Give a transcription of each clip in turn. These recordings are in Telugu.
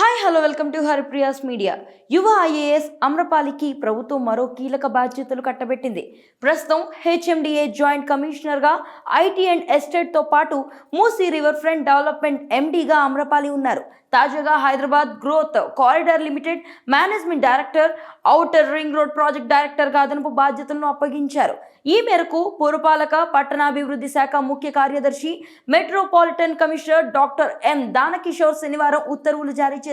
Hi hello welcome to Haripriya's media యువ ఐఏఎస్ అమ్రపాలికి ప్రభుత్వం మరో కీలక బాధ్యతలు కట్టబెట్టింది. ప్రస్తుతం హెచ్ఎండిఏ జాయింట్ కమిషనర్గా ఐటీ అండ్ ఎస్టేట్తో పాటు మూసీ రివర్ ఫ్రంట్ డెవలప్మెంట్ ఎండీగా అమ్రపాలి ఉన్నారు. తాజాగా Hyderabad growth corridor limited management director outer ring road project డైరెక్టర్గా అదనపు బాధ్యతలను అప్పగించారు. ఈ మేరకు పురపాలక పట్టణాభివృద్ధి శాఖ ముఖ్య కార్యదర్శి metropolitan commissioner doctor M. Danakishore శనివారం ఉత్తర్వులు జారీ చేశారు.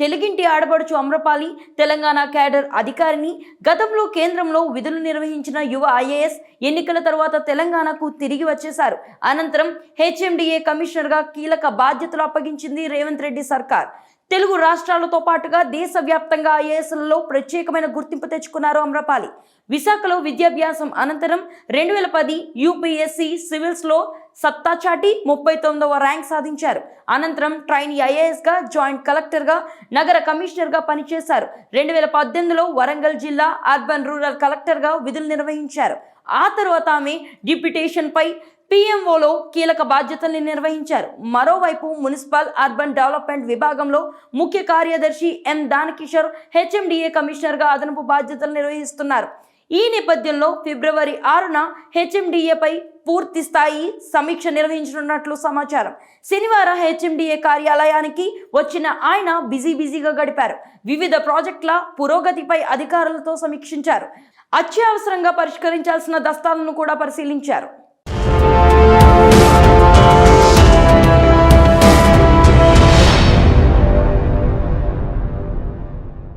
తెలుగింటి ఆడబడుచు అమ్రపాలి తెలంగాణ క్యాడర్ అధికారిని గతంలో కేంద్రంలో విధులు నిర్వహించిన యువ ఐఏఎస్ ఎన్నికల తర్వాత తెలంగాణకు తిరిగి వచ్చేశారు. అనంతరం హెచ్ఎండిఏ కమిషనర్గా కీలక బాధ్యతలు అప్పగించింది రేవంత్ రెడ్డి సర్కార్. తెలుగు రాష్ట్రాలతో పాటుగా దేశవ్యాప్తంగా ఐఏఎస్లలో ప్రత్యేకమైన గుర్తింపు తెచ్చుకున్నారు అమ్రపాలి. విశాఖలో విద్యాభ్యాసం అనంతరం రెండు వేల పది యూపీఎస్సి సివిల్స్లో సత్తా చాటి ముప్పై తొమ్మిదవ ర్యాంక్ సాధించారు. అనంతరం ట్రైనీ ఐఏఎస్గా జాయింట్ కలెక్టర్గా నగర కమిషనర్గా పనిచేశారు. రెండు వేల పద్దెనిమిదిలో వరంగల్ జిల్లా అర్బన్ రూరల్ కలెక్టర్గా విధులు నిర్వహించారు. ఆ తర్వాత ఆమె డిప్యుటేషన్పై పిఎంఓలో కీలక బాధ్యతల్ని నిర్వహించారు. మరోవైపు మున్సిపల్ అర్బన్ డెవలప్మెంట్ విభాగంలో ముఖ్య కార్యదర్శి ఎం దానకిషోర్ హెచ్ఎండిఏ కమిషనర్గా అదనపు బాధ్యతలు నిర్వహిస్తున్నారు. ఈ నేపథ్యంలో ఫిబ్రవరి ఆరున హెచ్ఎండిఏపై పూర్తి స్థాయి సమీక్ష నిర్వహించనున్నట్లు సమాచారం. శనివారం హెచ్ఎండిఏ కార్యాలయానికి వచ్చిన ఆయన బిజీ బిజీగా గడిపారు. వివిధ ప్రాజెక్టుల పురోగతిపై అధికారులతో సమీక్షించారు. అత్యవసరంగా పరిష్కరించాల్సిన దస్తాలను కూడా పరిశీలించారు.